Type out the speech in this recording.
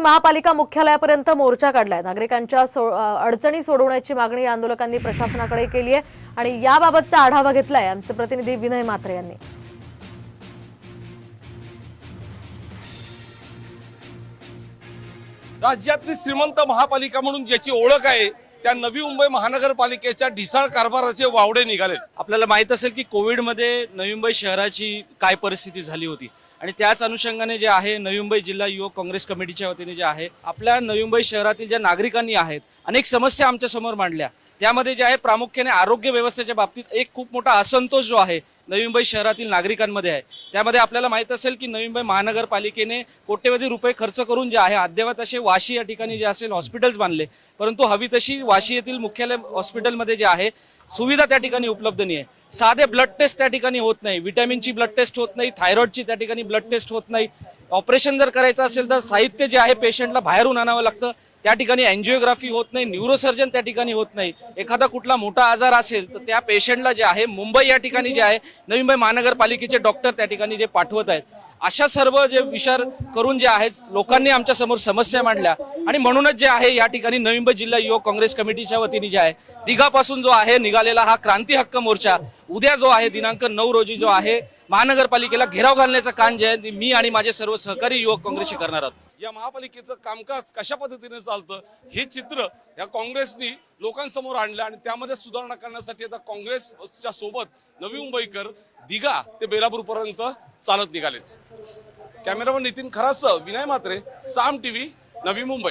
महापालिका मुख्यालयापर्यंत मोर्चा काढलाय. नागरिकांच्या सो- अडचणी सोडवण्याची मागणी या आंदोलकांनी प्रशासनाकडे केली आहे आणि याबाबतचा आढावा घेतलाय आमचे प्रतिनिधी विनय मात्रे यांनी. राज्यातली श्रीमंत महापालिका म्हणून ज्याची ओळख आहे त्या नवी मुंबई महानगरपालिकेच्या ढिसाळ कारभाराचे वावडे निघाले आपल्याला माहीत असेल की कोविडमध्ये नवी मुंबई शहराची काय परिस्थिती झाली होती. आणि त्याच अनुषंगाने जे आहे नवी मुंबई जिल्हा युवक काँग्रेस कमिटीच्या वतीने जे आहे आपल्या नवी मुंबई शहरातील ज्या नागरिकांनी आहेत अनेक समस्या आमच्यासमोर मांडल्या. त्यामध्ये जे आहे प्रामुख्याने आरोग्य व्यवस्थेच्या बाबतीत एक खूप मोठा असंतोष जो आहे नवी मुंबई शहरातील नागरिकांमध्ये आहे. त्यामध्ये आपल्याला माहीत असेल की नवी मुंबई महानगरपालिकेने कोट्यवधी रुपये खर्च करून जे आहे अद्ययावत असे वाशी या ठिकाणी जे असेल हॉस्पिटल्स बांधले. परंतु हवी तशी वाशी येथील मुख्यालय हॉस्पिटलमध्ये जे आहे सुविधा त्या ठिकाणी उपलब्ध नाही आहे. साधे ब्लड टेस्ट त्या ठिकाणी होत नाही. विटॅमिनची ब्लड टेस्ट होत नाही. थायरॉइडची त्या ठिकाणी ब्लड टेस्ट होत नाही. ऑपरेशन जर करायचं असेल तर साहित्य जे आहे पेशंटला बाहेरून आणावं लागतं. त्या ठिकाणी अँजिओग्राफी होत नाही न्यूरोसर्जन त्या ठिकाणी होत नाही. एखादा कुठला मोठा आजार असेल तर त्या पेशंटला जे आहे मुंबई या ठिकाणी जे आहे नवी मुंबई महानगरपालिकेचे डॉक्टर त्या ठिकाणी जे पाठवत आहेत. अशा सर्व जे विचार करून जे आहेत लोकांनी आमच्यासमोर समस्या मांडल्या. आणि म्हणूनच जे आहे या ठिकाणी नवी मुंबई जिल्हा युवक काँग्रेस कमिटीच्या वतीने जे आहे दिघापासून जो आहे निघालेला हा क्रांती हक्क मोर्चा उद्या जो आहे दिनांक नऊ रोजी जो आहे महानगरपालिकेला घेराव घालण्याचं काम जे आहे मी आणि माझे सर्व सहकारी युवक काँग्रेसचे करणार आहोत. या महापालिकेचं कामकाज कशा पद्धतीने चालतं हे चित्र या काँग्रेसनी लोकांसमोर आणलं आणि त्यामध्ये सुधारणा करण्यासाठी आता काँग्रेसच्या सोबत नवी मुंबईकर दिघा ते बेलापूर पर्यंत चालत निघालेत. कॅमेरामन नितीन खरासह विनय मात्रे साम टीव्ही नवी मुंबई.